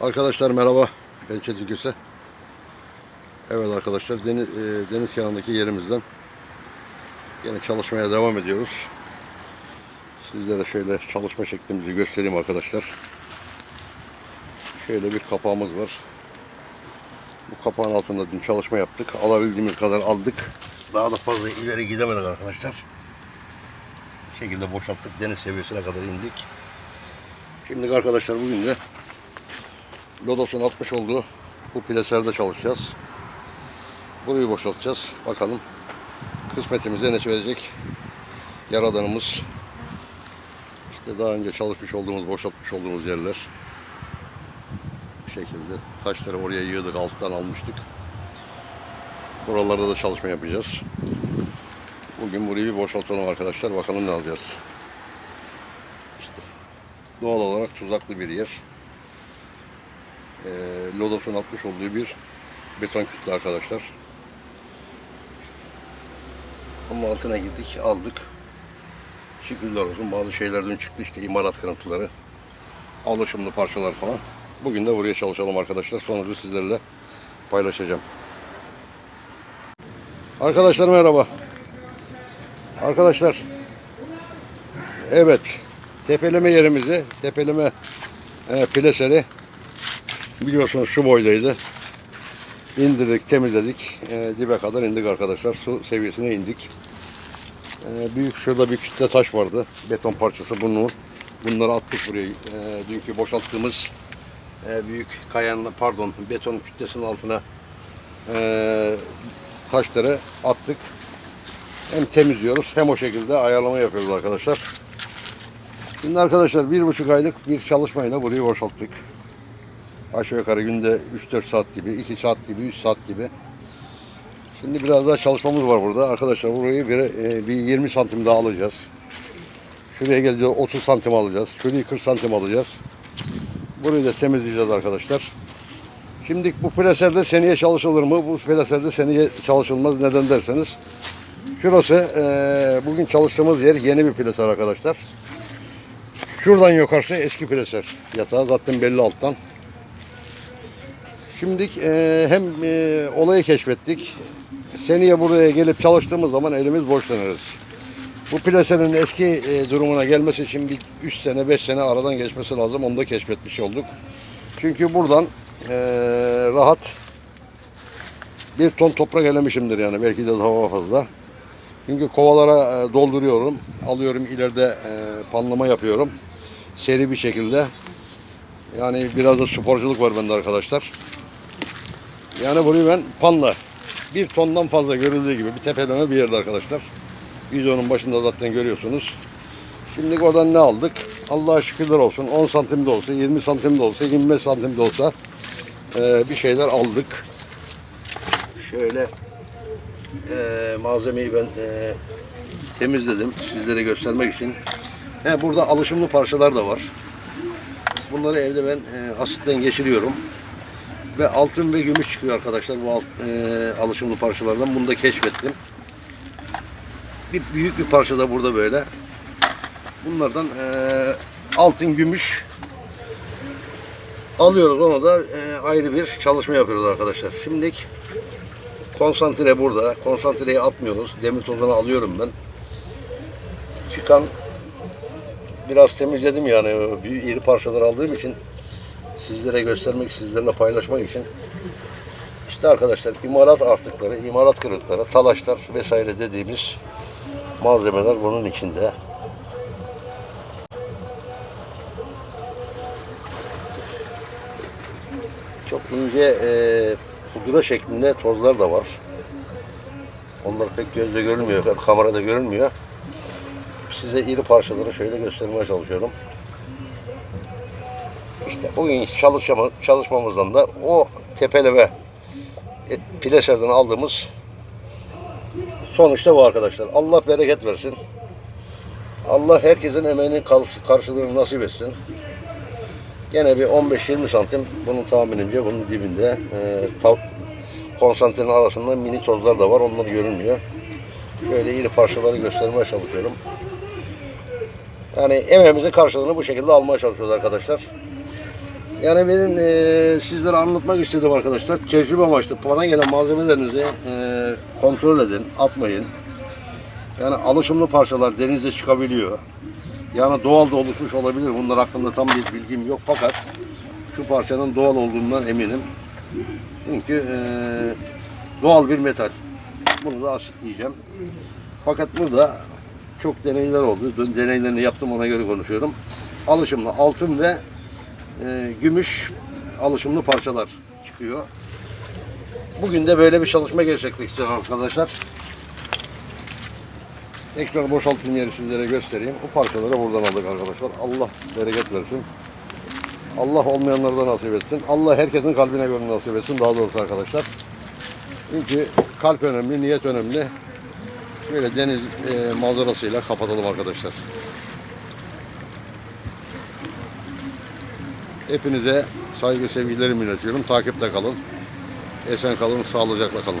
Arkadaşlar merhaba. Ben Çetin Köse. Evet arkadaşlar deniz, e, deniz kenarındaki yerimizden yine çalışmaya devam ediyoruz. Sizlere şöyle çalışma şeklimizi göstereyim arkadaşlar. Şöyle bir kapağımız var. Bu kapağın altında dün çalışma yaptık. Alabildiğimiz kadar aldık. Daha da fazla ileri gidemedik arkadaşlar. Bu şekilde boşalttık. Deniz seviyesine kadar indik. Şimdi arkadaşlar bugün de Lodos'un atmış olduğu bu pleserde çalışacağız. Burayı boşaltacağız. Bakalım kısmetimize ne verecek yaradanımız. İşte daha önce çalışmış olduğumuz, boşaltmış olduğumuz yerler. Bu şekilde taşları oraya yığdık, alttan almıştık. Buralarda da çalışma yapacağız. Bugün burayı bir boşaltalım arkadaşlar. Bakalım ne alacağız. İşte doğal olarak tuzaklı bir yer e, Lodos'un atmış olduğu bir beton kütle arkadaşlar. Ama altına gittik, aldık. Şükürler olsun bazı şeylerden çıktı işte imalat kırıntıları, alışımlı parçalar falan. Bugün de buraya çalışalım arkadaşlar. Sonucu sizlerle paylaşacağım. Arkadaşlar merhaba. Arkadaşlar evet tepeleme yerimizi, tepeleme e, pleseri biliyorsunuz şu boydaydı. İndirdik, temizledik. E, dibe kadar indik arkadaşlar. Su seviyesine indik. E, büyük şurada bir kütle taş vardı. Beton parçası bunu. Bunları attık buraya. E, dünkü boşalttığımız e, büyük kayanın pardon beton kütlesinin altına e, taşları attık. Hem temizliyoruz hem o şekilde ayarlama yapıyoruz arkadaşlar. Şimdi arkadaşlar bir buçuk aylık bir çalışmayla burayı boşalttık. Aşağı yukarı günde 3-4 saat gibi, 2 saat gibi, 3 saat gibi. Şimdi biraz daha çalışmamız var burada. Arkadaşlar burayı bir, e, bir 20 santim daha alacağız. Şuraya gelince 30 santim alacağız. Şurayı 40 santim alacağız. Burayı da temizleyeceğiz arkadaşlar. Şimdi bu plaserde seneye çalışılır mı? Bu plaserde seneye çalışılmaz. Neden derseniz. Şurası e, bugün çalıştığımız yer yeni bir plaser arkadaşlar. Şuradan yukarısı eski plaser yatağı zaten belli alttan. Şimdi e, hem e, olayı keşfettik. Seneye buraya gelip çalıştığımız zaman elimiz boş döneriz. Bu plasenin eski e, durumuna gelmesi için bir 3 sene 5 sene aradan geçmesi lazım. Onu da keşfetmiş olduk. Çünkü buradan e, rahat bir ton toprak elemişimdir yani belki de daha fazla. Çünkü kovalara e, dolduruyorum. Alıyorum ileride e, panlama yapıyorum. Seri bir şekilde. Yani biraz da sporculuk var bende arkadaşlar. Yani burayı ben panla bir tondan fazla görüldüğü gibi bir tepeleme bir yerde arkadaşlar. Videonun başında zaten görüyorsunuz. Şimdi oradan ne aldık? Allah'a şükürler olsun. 10 santim de olsa, 20 santim de olsa, 25 santim de olsa eee, bir şeyler aldık. Şöyle eee, malzemeyi ben eee, temizledim sizlere göstermek için. He, burada alışımlı parçalar da var. Bunları evde ben eee, asitten geçiriyorum. Ve altın ve gümüş çıkıyor arkadaşlar bu alt, eee, alışımlı parçalardan. Bunu da keşfettim. Bir büyük bir parça da burada böyle. Bunlardan eee, altın, gümüş alıyoruz. Ona da eee, ayrı bir çalışma yapıyoruz arkadaşlar. Şimdilik konsantre burada. Konsantreyi atmıyoruz. Demir tozunu alıyorum ben. Çıkan biraz temizledim yani. Büyük iri parçalar aldığım için sizlere göstermek, sizlerle paylaşmak için. İşte arkadaşlar imalat artıkları, imalat kırıkları, talaşlar vesaire dediğimiz malzemeler bunun içinde. Çok ince e, pudra şeklinde tozlar da var. Onlar pek gözle görünmüyor, kamerada görünmüyor. Size iri parçaları şöyle göstermeye çalışıyorum. Bugün çalışma, çalışmamızdan da o tepeleme e, plaserden aldığımız sonuçta bu arkadaşlar. Allah bereket versin. Allah herkesin emeğinin karşılığını nasip etsin. Gene bir 15-20 santim bunun tahminimce bunun dibinde e, konsantrenin arasında mini tozlar da var. Onlar görünmüyor. Böyle iri parçaları göstermeye çalışıyorum. Yani emeğimizin karşılığını bu şekilde almaya çalışıyoruz arkadaşlar. Yani benim eee sizlere anlatmak istedim arkadaşlar. Tecrübe amaçlı bana gelen malzemelerinizi eee, kontrol edin, atmayın. Yani alışımlı parçalar denizde çıkabiliyor. Yani doğal da oluşmuş olabilir. Bunlar hakkında tam bir bilgim yok fakat şu parçanın doğal olduğundan eminim. Çünkü eee, doğal bir metal. Bunu da asit diyeceğim. Fakat burada çok deneyler oldu. Deneylerini yaptım ona göre konuşuyorum. Alışımlı altın ve e, gümüş alışımlı parçalar çıkıyor. Bugün de böyle bir çalışma gerçekleştireceğiz arkadaşlar. Tekrar boşaltım yeri sizlere göstereyim. Bu parçaları buradan aldık arkadaşlar. Allah bereket versin. Allah olmayanlardan nasip etsin. Allah herkesin kalbine göre nasip etsin. Daha doğrusu arkadaşlar. Çünkü kalp önemli, niyet önemli. Şöyle deniz e, manzarasıyla kapatalım arkadaşlar. Hepinize saygı sevgilerimi iletiyorum. Takipte kalın. Esen kalın, sağlıcakla kalın.